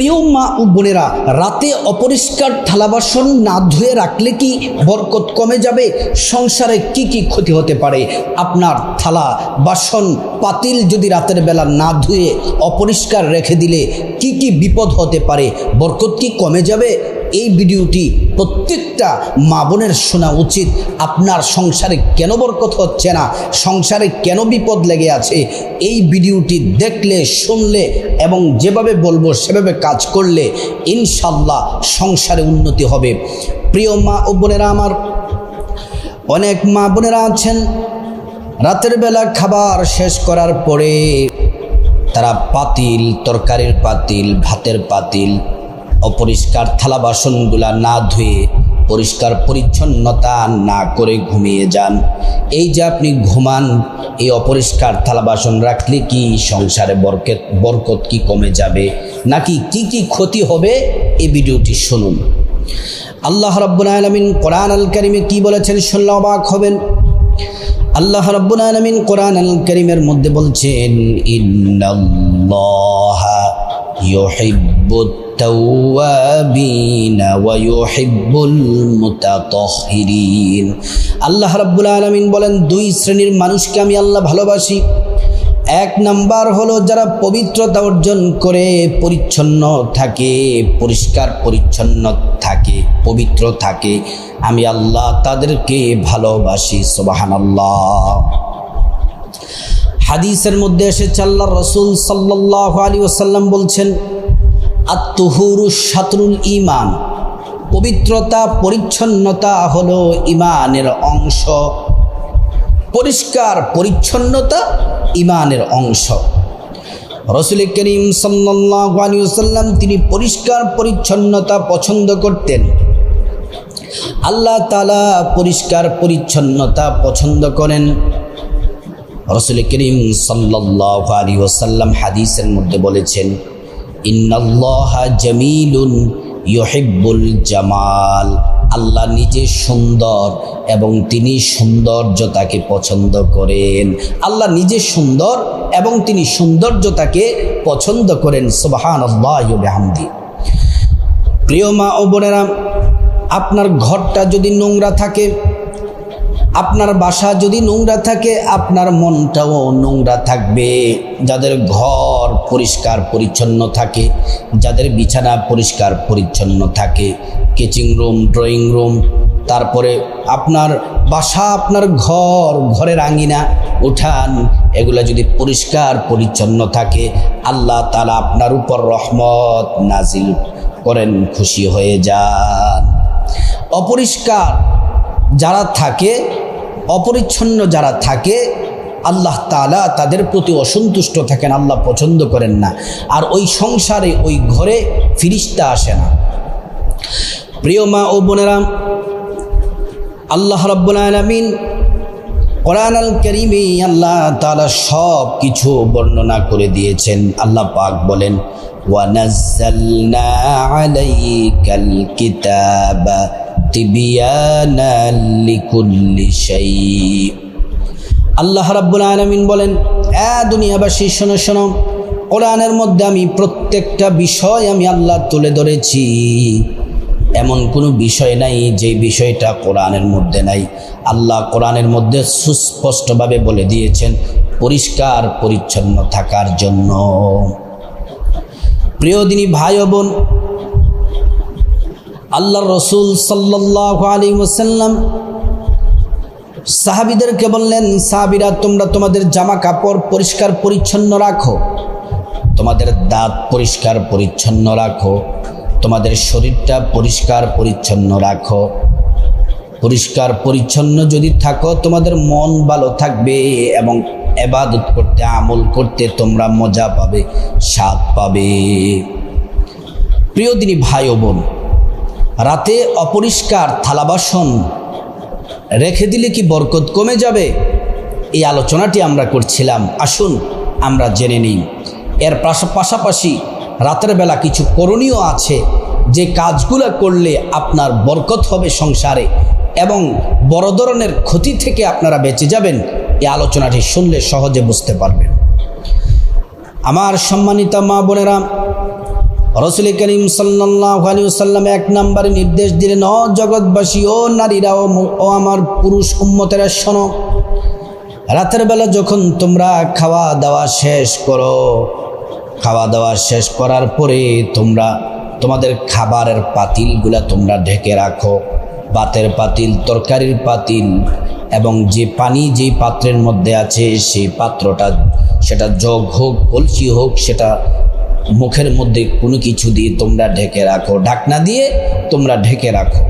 প্রিয় মা ও বোনেরা, রাতে অপরিষ্কার থালা বাসন না ধুয়ে রাখলে কি বরকত কমে যাবে? সংসারে কি কি ক্ষতি হতে পারে? আপনার থালা, বাসন, পাতিল যদি রাতের বেলা না ধুয়ে অপরিষ্কার রেখে দিলে কি কি বিপদ হতে পারে? বরকত কি কমে যাবে? এই ভিডিওটি প্রত্যেকটা মা বোনের শোনা উচিত। আপনার সংসারে কেন বরকত হচ্ছে না? সংসারে কেন বিপদ লেগে আছে? এই ভিডিওটি দেখলে, শুনলে এবং যেভাবে বলব, সেভাবে কাজ করলে ইনশাল্লাহ সংসারে উন্নতি হবে। প্রিয় মা ও বোনেরা আমার, অনেক মা বোনেরা আছেন। রাতের বেলা খাবার শেষ করার পরে তারা পাতিল, তরকারির পাতিল, ভাতের পাতিল অপরিষ্কার থালা বাসনগুলা না ধুয়ে পরিষ্কার পরিচ্ছন্নতা না করে ঘুমিয়ে যান। এই যে আপনি ঘুমান, এই অপরিষ্কার থালা বাসন রাখলে কি সংসারে বরকত বরকত কি কমে যাবে? নাকি কি কি ক্ষতি হবে? এই ভিডিওটি শুনুন। আল্লাহ রাব্বুল আলামিন কোরআন আল কারিমে কি বলেছেন শুনলে অবাক হবেন। আল্লাহ রাব্বুল আলামিন কোরআন আল কারিমের মধ্যে বলছেন, ইন্নাল্লাহা ইউহিব্বুত ওয়া ইউহিব্বুল মুতাতাহহিরিন আল্লাহ রাব্বুল আলামিন বলেন, দুই শ্রেণির মানুষকে আমি আল্লাহ ভালোবাসি। এক নাম্বার হলো যারা পবিত্রতা অর্জন করে, পরিচ্ছন্ন থাকে, পরিষ্কার পরিচ্ছন্ন থাকে, পবিত্র থাকে। আমি আল্লাহ তাদেরকে ভালোবাসি সোবাহান আল্লাহ হাদিসের মধ্যে এসেছে আল্লাহ রসুল সাল্লাহ আলী ওসাল্লাম বলছেন আত্মহুরু সাতরুল ইমান পবিত্রতা, পরিচ্ছন্নতা হলো ইমানের অংশ। পরিষ্কার পরিচ্ছন্নতা ইমানের অংশ। রসুল করিম সাল্লাম তিনি পরিষ্কার পরিচ্ছন্নতা পছন্দ করতেন। আল্লাহ তালা পরিষ্কার পরিচ্ছন্নতা পছন্দ করেন। রসুল করিম সাল্লাহ আলী ওসাল্লাম হাদিসের মধ্যে বলেছেন ইন্নাল্লাহ জামিলুন ইহিব্বুল জামাল। আল্লাহ নিজে সুন্দর এবং তিনি সৌন্দর্যতাকে পছন্দ করেন। আল্লাহ নিজে সুন্দর এবং তিনি সৌন্দর্যতাকে পছন্দ করেন। সুবাহান আল্লাহামদি প্রিয় মা ও বোনেরা, আপনার ঘরটা যদি নোংরা থাকে, আপনার বাসা যদি নোংরা থাকে, আপনার মনটাও নোংরা থাকবে। যাদের ঘর পরিষ্কার পরিচ্ছন্ন থাকে। যাদের বিছানা পরিষ্কার পরিচ্ছন্ন থাকে। কিচিং রুম, ড্রয়িং রুম, তারপরে আপনার বাসা, আপনার ঘর, ঘরের আঙিনা, উঠান, এগুলো যদি পরিষ্কার পরিচ্ছন্ন থাকে, আল্লাহ তালা আপনার উপর রহমত নাজিল করেন, খুশি হয়ে যান। অপরিষ্কার যারা থাকে, অপরিচ্ছন্ন যারা থাকে আল্লাহ তালা তাদের প্রতি অসন্তুষ্ট থাকেন, আল্লাহ পছন্দ করেন না। আর ওই সংসারে, ওই ঘরে ফিরিস্তা আসে না। প্রিয় মা ও বোনেরা, আল্লাহ রব্বুল আলমিন কোরআন আল করিমে আল্লাহ তালা সব কিছু বর্ণনা করে দিয়েছেন। আল্লাহ পাক বলেন তিবিয়ানা লিকুল্লি শাই আল্লাহ রাব্বুল আলামিন বলেন, এ দুনিয়াবাসী, শোনো শোনো, কোরআনের মধ্যে আমি প্রত্যেকটা বিষয় আমি আল্লাহ তুলে ধরেছি। এমন কোনো বিষয় নাই যে বিষয়টা কোরআনের মধ্যে নাই। আল্লাহ কোরআনের মধ্যে সুস্পষ্টভাবে বলে দিয়েছেন, পরিষ্কার, পরিচ্ছন্ন থাকার জন্য। প্রিয় দিনী ভাই বোন আল্লাহ রসুল সাল্লাহ আলী ওসাল্লাম সাহাবিদেরকে বললেন, সাহাবিরা, তোমরা তোমাদের জামা কাপড় পরিষ্কার পরিচ্ছন্ন রাখো। তোমাদের দাঁত পরিষ্কার পরিচ্ছন্ন রাখো। তোমাদের শরীরটা পরিষ্কার পরিচ্ছন্ন রাখো। পরিষ্কার পরিচ্ছন্ন যদি থাকো, তোমাদের মন ভালো থাকবে এবং এবাদত করতে, আমল করতে তোমরা মজা পাবে, স্বাদ পাবে। প্রিয় দিনী ভাই ও বোন, রাতে অপরিষ্কার থালা বাসন রেখে দিলে কি বরকত কমে যাবে? এই আলোচনাটি আমরা করছিলাম। আসুন, আমরা জেনে নিই। এর পাশাপাশি রাতের বেলা কিছু করণীয় আছে যে কাজগুলো করলে আপনার বরকত হবে সংসারে এবং বড় ধরনের ক্ষতি থেকে আপনারা বেঁচে যাবেন। এই আলোচনাটি শুনলে সহজে বুঝতে পারবেন। আমার সম্মানিতা মা বোনেরা রসুল করিম সাল্লাম এক নম্বরে নির্দেশ দিলেন অ জগৎবাসী, ও নারীরা, ও আমার পুরুষ উম্মতেরা, শোনো, রাতের বেলা যখন তোমরা খাওয়া দাওয়া শেষ করো খাওয়া দাওয়া শেষ করার পরে তোমরা, তোমাদের খাবারের পাতিলগুলা তোমরা ঢেকে রাখো। বাতের পাতিল, তরকারির পাতিল এবং যে পানি যে পাত্রের মধ্যে আছে, সেই পাত্রটা, সেটা জগ হোক, কলসি হোক, সেটা মুখের মধ্যে কোনো কিছু দিয়ে তোমরা ঢেকে রাখো। ঢাকনা দিয়ে তোমরা ঢেকে রাখো।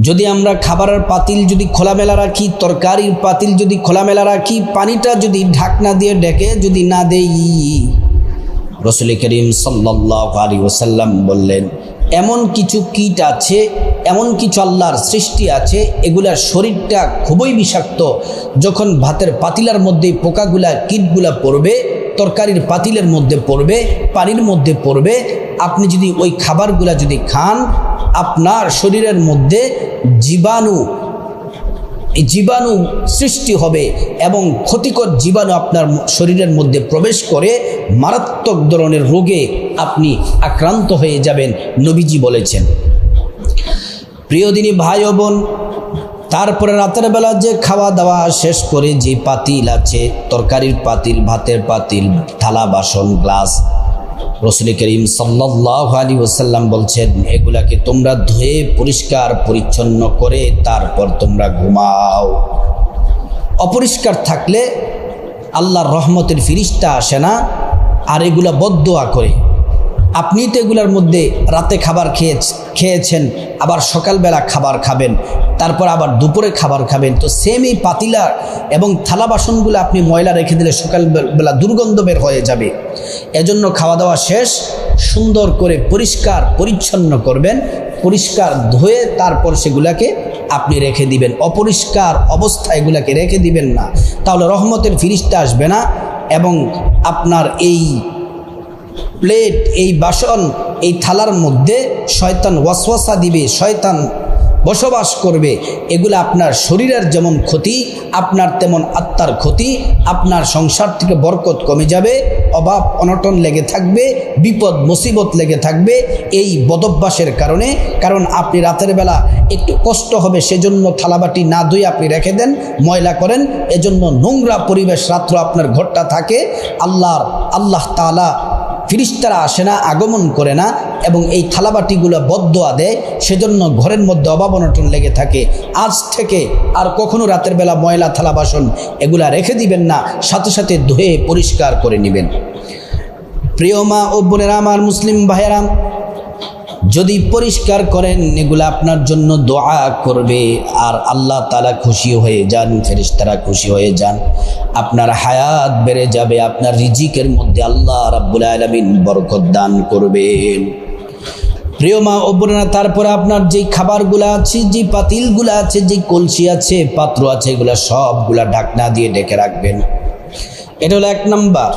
যদি আমরা খাবারের পাতিল যদি খোলামেলা রাখি, তরকারির পাতিল যদি খোলামেলা রাখি, পানিটা যদি ঢাকনা দিয়ে ডেকে যদি না দেই, রসুল করিম সাল্লাহ আলী ওসাল্লাম বললেন, এমন কিছু কীট আছে, এমন কিছু আল্লাহর সৃষ্টি আছে, এগুলার শরীরটা খুবই বিষাক্ত। যখন ভাতের পাতিলার মধ্যে পোকাগুলা, কীটগুলা পড়বে তরকারির পাতিলের মধ্যে পড়বে, পানির মধ্যে পড়বে। আপনি যদি ওই খাবারগুলা যদি খান, আপনার শরীরের মধ্যে জীবাণু জীবাণু সৃষ্টি হবে এবং ক্ষতিকর জীবাণু আপনার শরীরের মধ্যে প্রবেশ করে মারাত্মক ধরনের রোগে আপনি আক্রান্ত হয়ে যাবেন, নবীজি বলেছেন। প্রিয় দিনী ভাই বোন তারপরে রাতের বেলা যে খাওয়া দাওয়া শেষ করে যে পাতিল আছে, তরকারির পাতিল, ভাতের পাতিল, থালা, বাসন, গ্লাস, রসুল করিম সাল্লাহ আলী ওসাল্লাম বলছেন, এগুলাকে তোমরা ধুয়ে পরিষ্কার, পরিচ্ছন্ন করে তারপর তোমরা ঘুমাও। অপরিষ্কার থাকলে আল্লাহর রহমতের ফিরিস্তা আসে না, আর এগুলা বদোয়া করে। আপনি তো এগুলার মধ্যে রাতে খাবার খেয়ে খেয়েছেন আবার সকালবেলা খাবার খাবেন, তারপর আবার দুপুরে খাবার খাবেন। তো সেম এই পাতিলা এবং থালা বাসনগুলো আপনি ময়লা রেখে দিলে সকালবেলা দুর্গন্ধ বের হয়ে যাবে। এজন্য খাওয়া দাওয়া শেষ, সুন্দর করে পরিষ্কার পরিচ্ছন্ন করবেন, পরিষ্কার ধুয়ে তারপর সেগুলাকে আপনি রেখে দিবেন। অপরিষ্কার অবস্থা এগুলাকে রেখে দিবেন না। তাহলে রহমতের ফিরিস্তা আসবে না এবং আপনার এই প্লেট, এই বাসন, এই থালার মধ্যে শয়তান ওয়াসওয়াসা দিবে, শয়তান বসবাস করবে। এগুলো আপনার শরীরের যেমন ক্ষতি, আপনার তেমন আত্মার ক্ষতি, আপনার সংসার থেকে বরকত কমে যাবে, অভাব অনটন লেগে থাকবে, বিপদ, মুসিবত লেগে থাকবে এই বদভ্যাসের কারণে। কারণ আপনি রাতের বেলা একটু কষ্ট হবে, সেজন্য থালাবাটি না ধুয়ে আপনি রেখে দেন, ময়লা করেন। এজন্য নোংরা পরিবেশ রাত্র আপনার ঘরটা থাকে। আল্লাহর, আল্লাহ তালা ফিরিস্তারা আসে না, আগমন করে না এবং এই থালাবাটিগুলো বদ্ধ দেয়, সেজন্য ঘরের মধ্যে অভাব অনটন লেগে থাকে। আজ থেকে আর কখনো রাতের বেলা ময়লা থালা বাসন এগুলা রেখে দিবেন না, সাথে সাথে ধুয়ে পরিষ্কার করে নেবেন। প্রিয় মা ও বোনেরা আর মুসলিম ভাইয়েরা যদি পরিষ্কার করেন, এগুলো আপনার জন্য দোয়া করবে আর আল্লাহ তালা খুশি হয়ে যান ফেরিস্তারা খুশি হয়ে যান। আপনার হায়াত বেড়ে যাবে, আপনার রিজিকের মধ্যে আল্লাহ রাব্বুল আলমিন বরকত দান করবেন। প্রিয় মা বোনেরা, তারপরে আপনার যেই খাবারগুলো আছে যে পাতিলগুলো আছে যে কলসি আছে, পাত্র আছে, এগুলো সবগুলা ঢাকনা দিয়ে ডেকে রাখবেন। এটা হলো এক নাম্বার।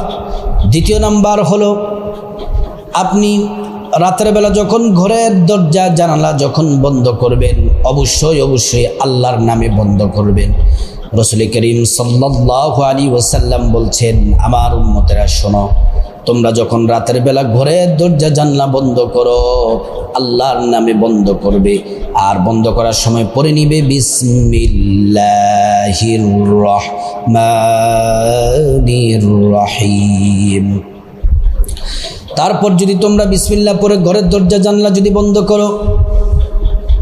দ্বিতীয় নাম্বার হলো, আপনি রাতের বেলা যখন ঘরের দরজা জানালা যখন বন্ধ করবেন, অবশ্যই অবশ্যই আল্লাহর নামে বন্ধ করবেন। রসুল করিম সাল্লাহ আলী ওসাল্লাম বলছেন, আমার উন্মতেরা শোনো, তোমরা যখন রাতের বেলা ঘরের দরজা জানলা বন্ধ করো, আল্লাহর নামে বন্ধ করবে, আর বন্ধ করার সময় পরে নিবে বিসমিল্লাহির রহিম। তারপর যদি তোমরা বিসমিল্লা পরে ঘরের দরজা জানলা যদি বন্ধ করো,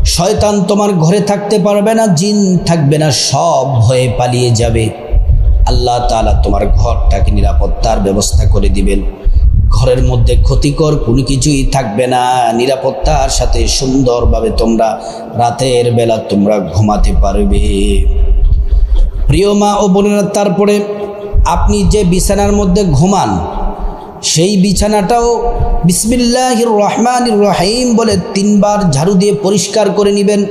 শয়তান তোমার ঘরে থাকতে পারবে না, জিন থাকবে না, সব ভয়ে পালিয়ে যাবে। আল্লাহ তাআলা তোমার ঘরটাকে নিরাপত্তার ব্যবস্থা করে দিবেন। ঘরের মধ্যে ক্ষতিকর কোনো কিছুই থাকবে না। নিরাপত্তার সাথে সুন্দরভাবে তোমরা রাতের বেলা তোমরা ঘুমাতে পারবে। প্রিয় মা ও বোনেরা, তারপরে আপনি যে বিছানার মধ্যে ঘুমান সেই বিছানাটাও বিসমিল্লাহির রহমান রহিম বলে তিনবার ঝাড়ু দিয়ে পরিষ্কার করে নেবেন।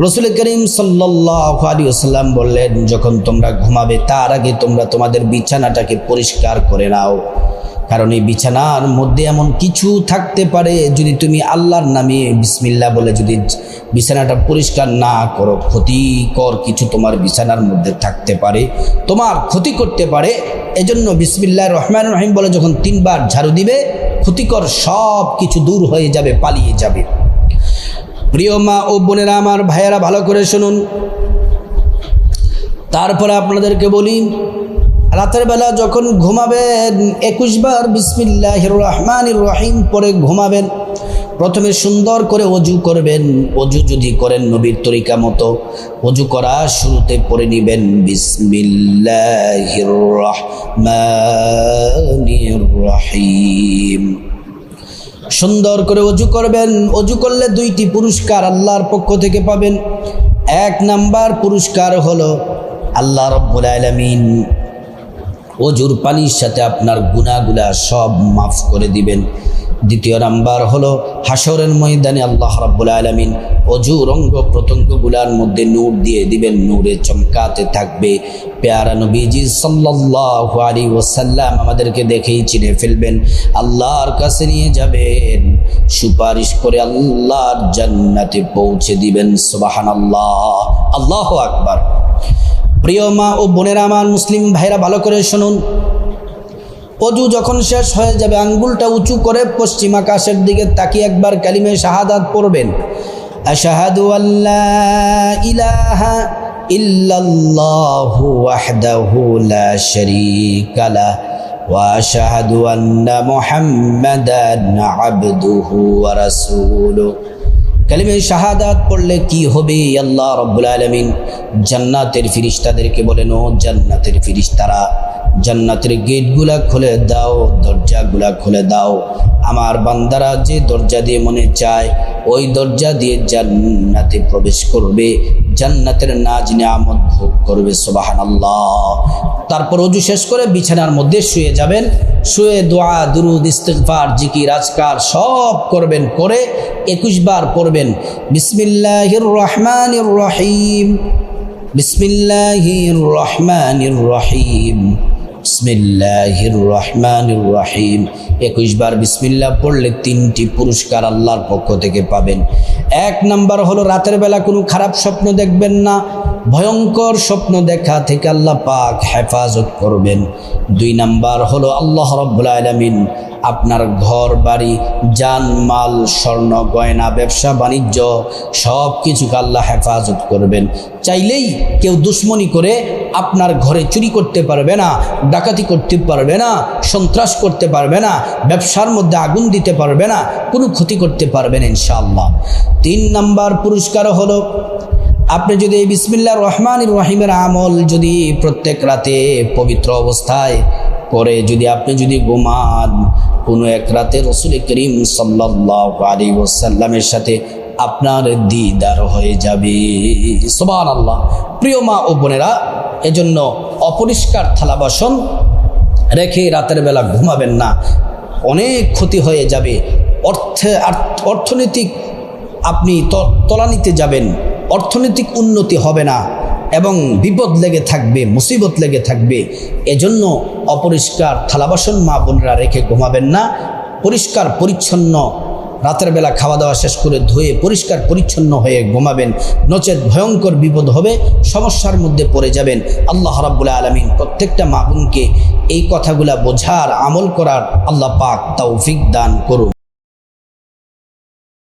রসুল করিম সাল্লাহ আসাল্লাম বললেন, যখন তোমরা ঘুমাবে, তার আগে তোমরা তোমাদের বিছানাটাকে পরিষ্কার করে নাও। কারণ এই বিছানার মধ্যে এমন কিছু থাকতে পারে, যদি তুমি আল্লাহর নামে বিসমিল্লা বলে যদি বিছানাটা পরিষ্কার না করো, ক্ষতিকর কিছু তোমার বিছানার মধ্যে থাকতে পারে, তোমার ক্ষতি করতে পারে। এজন্য বিসমিল্লা রহমান রহিম বলে যখন তিনবার ঝাড়ু দিবে, ক্ষতিকর সব কিছু দূর হয়ে যাবে, পালিয়ে যাবে। প্রিয় মা ও বোনেরা, আমার ভাইয়েরা, ভালো করে শুনুন। তারপরে আপনাদেরকে বলি, রাতের বেলা যখন ঘুমাবেন, একুশ বার বিসমিল্লাহ রহমান রহিম পরে ঘুমাবেন প্রথমে সুন্দর করে অজু করবেন। অজু যদি করেন নবীর তরিকা মতো, অজু করা শুরুতে পড়ে নিবেন। বিসমিল্লাহ রহমান রহিম সুন্দর করে অজু করবেন। অজু করলে দুইটি পুরস্কার আল্লাহর পক্ষ থেকে পাবেন। এক নাম্বার পুরস্কার হলো আল্লাহ রব্বুল আলমিন। অজুর পানির সাথে আপনার গুণাগুলা সব মাফ করে দিবেন। দ্বিতীয় নাম্বার হলো হাসরের ময়দানে আল্লাহ রাব্বুল আলমিন অজুর অঙ্গ প্রত্যঙ্গগুলার মধ্যে নূর দিয়ে দিবেন। নূরে চমকাতে থাকবে। পেয়ারা নবীজি সাল্লাল্লাহু আলাইহি ওয়াসাল্লাম আমাদেরকে দেখেই চিনে ফেলবেন, আল্লাহর কাছে নিয়ে যাবেন। সুপারিশ করে আল্লাহর জান্নাতে পৌঁছে দিবেন। সুবাহান আল্লাহ আল্লাহ আকবার। প্রিয় মা ও বোনেরা আমার মুসলিম ভাইরা, ভালো করে শুনুন। অজু যখন শেষ হয়ে যাবে, আঙ্গুলটা উঁচু করে পশ্চিম আকাশের দিকে তাকিয়ে একবার কালিমে শাহাদাত পড়বেন। আশাহাদু আল্লাহ ইলাহা ইল্লাল্লাহু লা ওয়া কালিমে শাহাদাত পড়লে কি হবে? আল্লাহ রব্বুল আলমিন জান্নাতের ফিরিস্তাদেরকে বলেন, ও জান্নাতের ফিরিস্তারা, জান্নাতের গেটগুলা খুলে দাও, দরজাগুলা খুলে দাও। আমার বান্দারা যে দরজা দিয়ে মনে চায়, ওই দরজা দিয়ে জান্নাতে প্রবেশ করবে। জান্নাতের নাজ নিয়ামত ভোগ করবে সোবাহান আল্লাহ তারপর অজু শেষ করে বিছানার মধ্যে শুয়ে যাবেন, শুয়ে দোয়া, দুরুদ ইস্তেকফার জিকির, আজকার সব করবেন, করে একুশ বার পড়বেন, বিসমিল্লাহির রহমানির রহিম, বিসমিল্লাহির রহমানির রহিম। বিসমিল্লাহির রহমানির রহিম একুশ বার বিসমিল্লাহ পড়লে তিনটি পুরস্কার আল্লাহর পক্ষ থেকে পাবেন। এক নাম্বার হলো, রাতের বেলা কোনো খারাপ স্বপ্ন দেখবেন না। ভয়ঙ্কর স্বপ্ন দেখা থেকে আল্লাহ পাক হেফাজত করবেন। দুই নাম্বার হলো আল্লাহ রব্বুল আলমিন আপনার ঘর, বাড়ি, যান, মাল, স্বর্ণ, গয়না, ব্যবসা, বাণিজ্য সব কিছুকে আল্লাহ হেফাজত করবেন। চাইলেই কেউ দুশ্মনী করে আপনার ঘরে চুরি করতে পারবে না, ডাকাতি করতে পারবে না, সন্ত্রাস করতে পারবে না, ব্যবসার মধ্যে আগুন দিতে পারবে না, কোনো ক্ষতি করতে পারবেন ইনশাআল্লাহ। তিন নাম্বার পুরস্কার হলো আপনি যদি এই বিসমিল্লা রহমান রহিমের আমল যদি প্রত্যেক রাতে পবিত্র অবস্থায় করে, যদি আপনি যদি ঘুমান, কোনো এক রাতে রসুল করিম সাল্লাহ ওসাল্লামের সাথে আপনার দিদার হয়ে যাবে। সোবান আল্লাহ প্রিয় মা ও বোনেরা, এজন্য অপরিষ্কার থালা বাসন রেখে রাতের বেলা ঘুমাবেন না। অনেক ক্ষতি হয়ে যাবে। অর্থে অর্থনৈতিক আপনি তলানিতে যাবেন। অর্থনৈতিক উন্নতি হবে না এবং বিপদ লেগে থাকবে, মুসিবত লেগে থাকবে, এজন্য অপরিষ্কার থালাবাসন মা বোনরা রেখে ঘুমাবেন না। পরিষ্কার পরিচ্ছন্ন রাতের বেলা খাওয়া দাওয়া শেষ করে ধুয়ে পরিষ্কার পরিচ্ছন্ন হয়ে ঘুমাবেন। নচেত ভয়ঙ্কর বিপদ হবে, সমস্যার মধ্যে পড়ে যাবেন। আল্লাহ রাবুল্লাহ আলমিন প্রত্যেকটা মা বোনকে এই কথাগুলা বোঝার, আমল করার আল্লাহ পাক তৌফিক দান করুন।